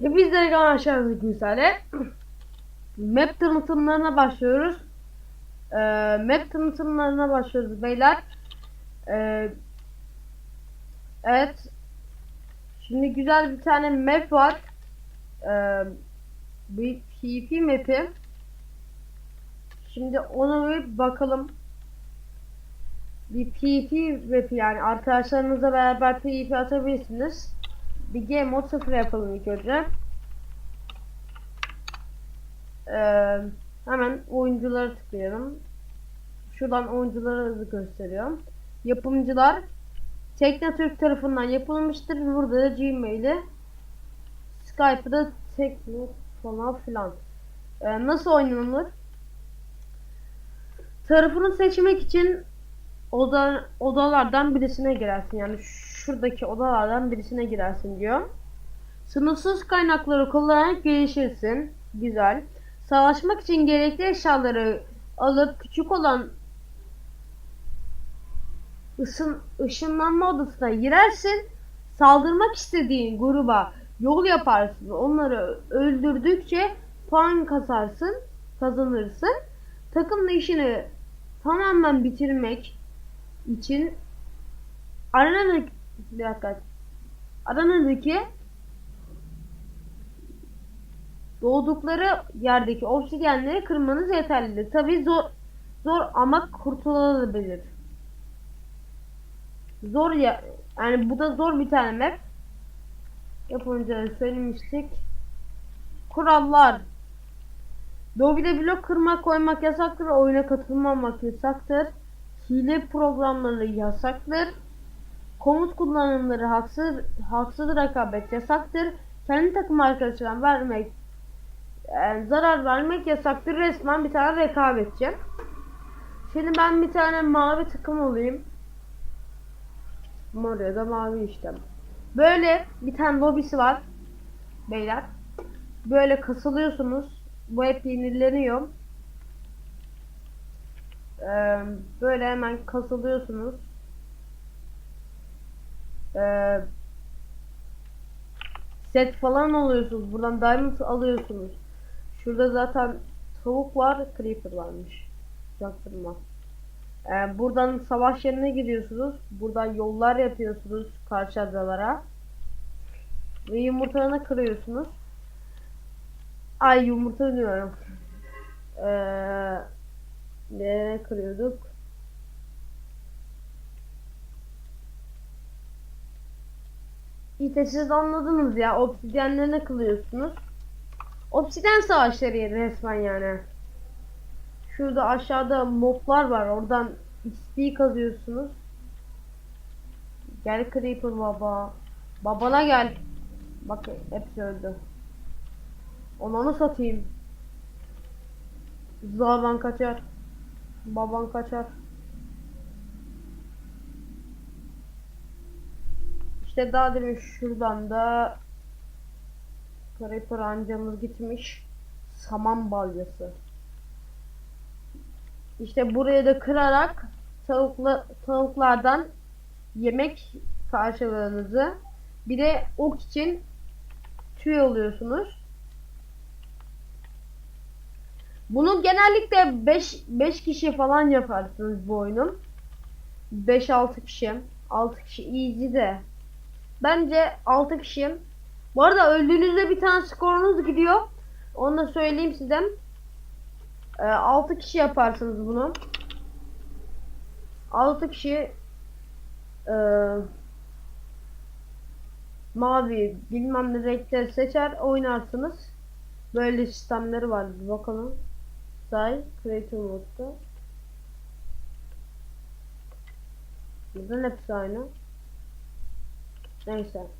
Saygın aşağı misale. Map tanıtımlarına başlıyoruz. Ee, map tanıtımlarına başlıyoruz beyler. Ee, evet. Şimdi güzel bir tane map var. Ee, bir PvP map'i. Şimdi ona bir bakalım. Bir PvP map'i yani arkadaşlarınızla beraber PvP atabilirsiniz. Bir game mode 0 yapalım ilk önce. Ee, hemen oyunculara tıklayalım. Şuradan oyuncuları gösteriyor. Yapımcılar Teknotürk tarafından yapılmıştır. Burada da Gmail'i Skype'da Tekno falan filan. Ee, nasıl oynanılır? Tarafını seçmek için oda, odalardan birisine girersin. Yani şuradaki odalardan birisine girersin diyor. Sınırsız kaynakları kullanarak gelişirsin. Güzel. Savaşmak için gerekli eşyaları alıp küçük olan ısın, ışınlanma odasına girersin. Saldırmak istediğin gruba yol yaparsın. Onları öldürdükçe puan kazarsın, kazanırsın. Takımla işini tamamen bitirmek için aranadaki bir dakika aranadaki doğdukları yerdeki obsidyenleri kırmanız yeterlidir. Tabi zor zor ama kurtulabilir. Zor ya yani bu da zor bir tane map. Yapınca söylemiştik. Kurallar. Lobide blok kırmak koymak yasaktır. Oyuna katılmamak yasaktır. Hile programları yasaktır. Komut kullanımları haksız, haksız rekabet yasaktır. Kendi takım arkadaşına vermek yani zarar vermek yasaktır. Resmen bir tane rekabetçi. Şimdi ben bir tane mavi takım olayım. Mor ya da mavi işte. Böyle bir tane lobisi var. Beyler. Böyle kasılıyorsunuz. Bu hep yenileniyor. Ee, böyle hemen kasılıyorsunuz. Ee, set falan alıyorsunuz. Buradan diamond alıyorsunuz. Şurada zaten tavuk var, creeper varmış. Yaktırma. Ee, buradan savaş yerine gidiyorsunuz. Buradan yollar yapıyorsunuz karşı adalara. Ve yumurtalarını kırıyorsunuz. Ay yumurta diyorum. Ee, nereye kırıyorduk? İşte anladınız ya. Obsidyenlerine kılıyorsunuz. Obsidyen savaşları resmen yani. Şurada aşağıda moblar var. Oradan XP kazıyorsunuz. Gel Creeper baba. Babana gel. Bak hepsi öldü. Onanı satayım. Baban kaçar. Baban kaçar. İşte daha demin şuradan da Creeper ancamız gitmiş. Saman balyası. İşte buraya da kırarak tavukla, tavuklardan yemek karşılığınızı bir de ok için tüy alıyorsunuz. Bunu genellikle 5 5 kişi falan yaparsınız bu oyunun. 5-6 kişi. 6 kişi easy de. Bence 6 kişi. Bu arada öldüğünüzde bir tane skorunuz gidiyor. Onu da söyleyeyim size. E, 6 kişi yaparsınız bunu. 6 kişi e, mavi bilmem ne renkleri seçer oynarsınız. Böyle sistemleri var. Bakalım. Say Creative Mode'da. Neden hepsi aynı? Neyse.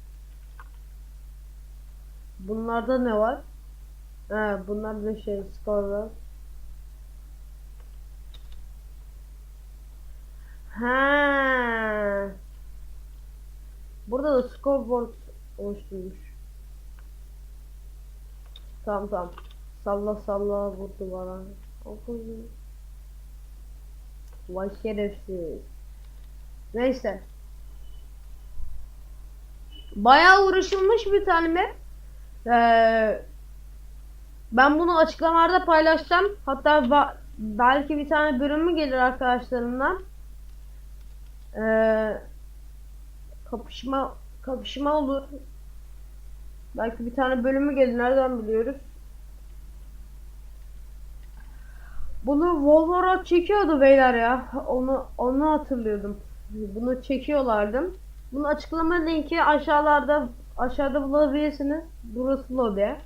Bunlarda ne var? He, bunlar da şey skorlar. Ha. Burada da scoreboard oluşturmuş. Tamam tamam. Salla salla vurdu bana. Okuyun. Vay şerefsiz. Neyse. Bayağı uğraşılmış bir tane map. Ee, ben bunu açıklamalarda paylaşacağım. Hatta belki bir tane bölümü gelir arkadaşlarımdan. Ee, kapışma kapışma olur. Belki bir tane bölümü gelir. Nereden biliyoruz? Bunu Wolverine çekiyordu beyler ya. Onu onu hatırlıyordum. Bunu çekiyorlardı. Bunun açıklama linki aşağılarda aşağıda bulabilirsiniz. Burası lobi.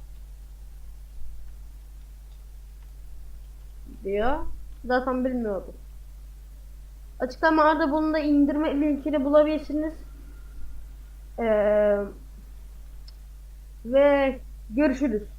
Diyor. Zaten bilmiyordum. Açıklamalarda bunu da indirme linkini bulabilirsiniz. Ee, ve görüşürüz.